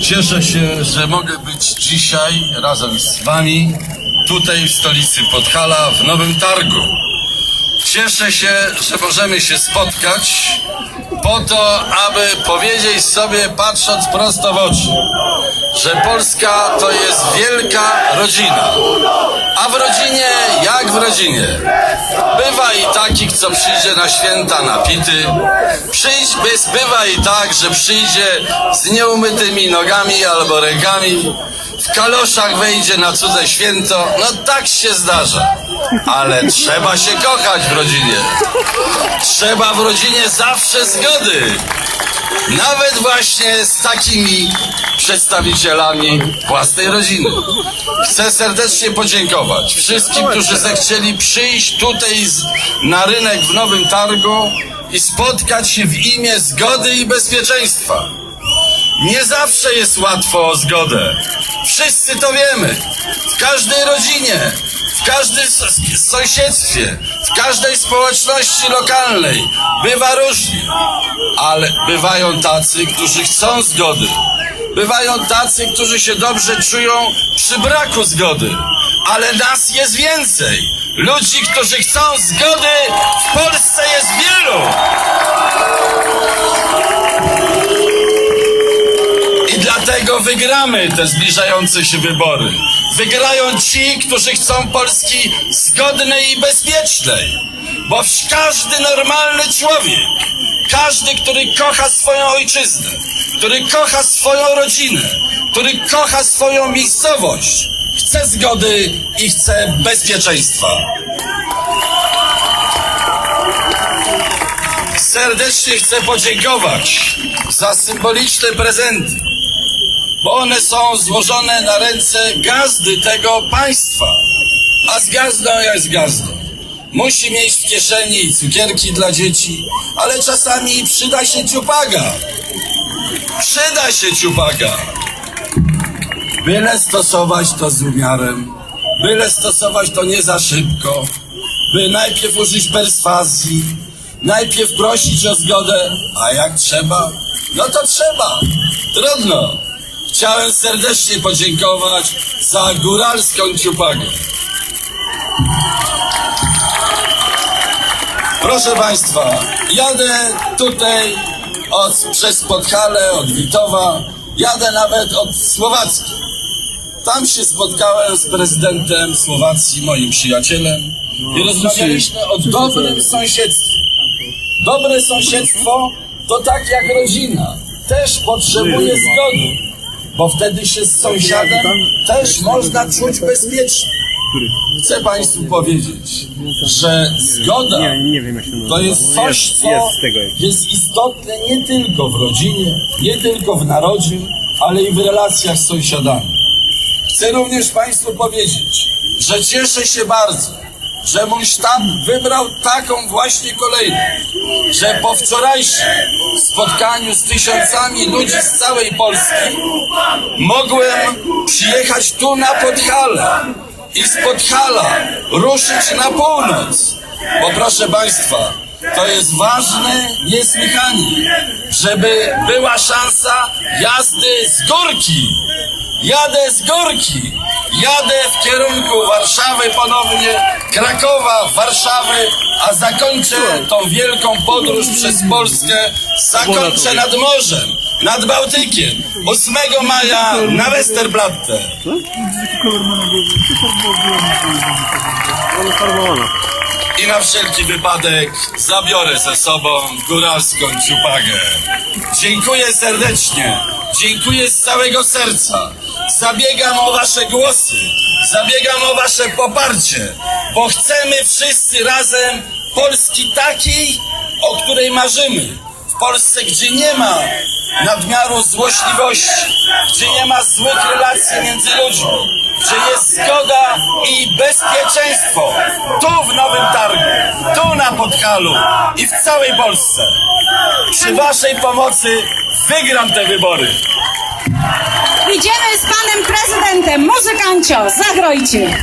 Cieszę się, że mogę być dzisiaj razem z Wami tutaj w stolicy Podhala w Nowym Targu. Cieszę się, że możemy się spotkać po to, aby powiedzieć sobie, patrząc prosto w oczy, że Polska to jest wielka rodzina. A w rodzinie, jak w rodzinie, bywa i takich, co przyjdzie na święta napity, przyjść, bys- bywa i tak, że przyjdzie z nieumytymi nogami albo rękami, w kaloszach wejdzie na cudze święto, no tak się zdarza. Ale trzeba się kochać w rodzinie. Trzeba w rodzinie zawsze zgody. Nawet właśnie z takimi przedstawicielami własnej rodziny. Chcę serdecznie podziękować wszystkim, którzy zechcieli przyjść tutaj z, na rynek w Nowym Targu i spotkać się w imię zgody i bezpieczeństwa. Nie zawsze jest łatwo o zgodę. Wszyscy to wiemy. W każdej rodzinie, w każdym sąsiedztwie, w każdej społeczności lokalnej bywa różnie. Ale bywają tacy, którzy chcą zgody. Bywają tacy, którzy się dobrze czują przy braku zgody. Ale nas jest więcej. Ludzi, którzy chcą zgody, w Polsce jest wielu. I dlatego wygramy te zbliżające się wybory. Wygrają ci, którzy chcą Polski zgodnej i bezpiecznej. Bo każdy normalny człowiek, każdy, który kocha swoją ojczyznę, który kocha swoją rodzinę, który kocha swoją miejscowość, chce zgody i chce bezpieczeństwa. Serdecznie chcę podziękować za symboliczne prezenty bo one są złożone na ręce gazdy tego państwa. A z gazdą jak z gazdą. Musi mieć w kieszeni cukierki dla dzieci, ale czasami przyda się ciupaga. Przyda się ciupaga. Byle stosować to z umiarem, byle stosować to nie za szybko, by najpierw użyć perswazji, najpierw prosić o zgodę, a jak trzeba, no to trzeba. Trudno. Chciałem serdecznie podziękować za góralską ciupagę. Proszę Państwa, jadę tutaj od, przez Podhale, od Witowa, jadę nawet od Słowacki. Tam się spotkałem z prezydentem Słowacji, moim przyjacielem i rozmawialiśmy o dobrym sąsiedztwie. Dobre sąsiedztwo to tak jak rodzina. Też potrzebuje zgody, bo wtedy się z sąsiadem też można czuć bezpiecznie. Chcę Państwu powiedzieć, że zgoda to jest No, coś, co jest istotne nie tylko w rodzinie, nie tylko w narodzie, ale i w relacjach z sąsiadami. Chcę również Państwu powiedzieć, że cieszę się bardzo, że mój sztab wybrał taką właśnie kolejność, że po wczorajszym spotkaniu z tysiącami ludzi z całej Polski mogłem przyjechać tu na Podhale i z Podhala ruszyć na północ. Bo proszę Państwa, to jest ważne niesłychanie, żeby była szansa jazdy z górki. Jadę z górki. Jadę w kierunku Warszawy ponownie, Krakowa, Warszawy, a zakończę tą wielką podróż przez Polskę, zakończę nad morzem, nad Bałtykiem, 8 maja na Westerplatte. I na wszelki wypadek zabiorę ze sobą góralską ciupagę. Dziękuję serdecznie. Dziękuję z całego serca. Zabiegam o wasze głosy. Zabiegam o wasze poparcie. Bo chcemy wszyscy razem Polski takiej, o której marzymy. W Polsce, gdzie nie ma nadmiaru złośliwości, gdzie nie ma złych relacji między ludźmi, gdzie jest zgoda i bezpieczeństwo. Tu w Nowym Targu, tu na Podhalu i w całej Polsce. Przy waszej pomocy wygram te wybory. Idziemy z panem prezydentem. Muzykancio, zagrojcie.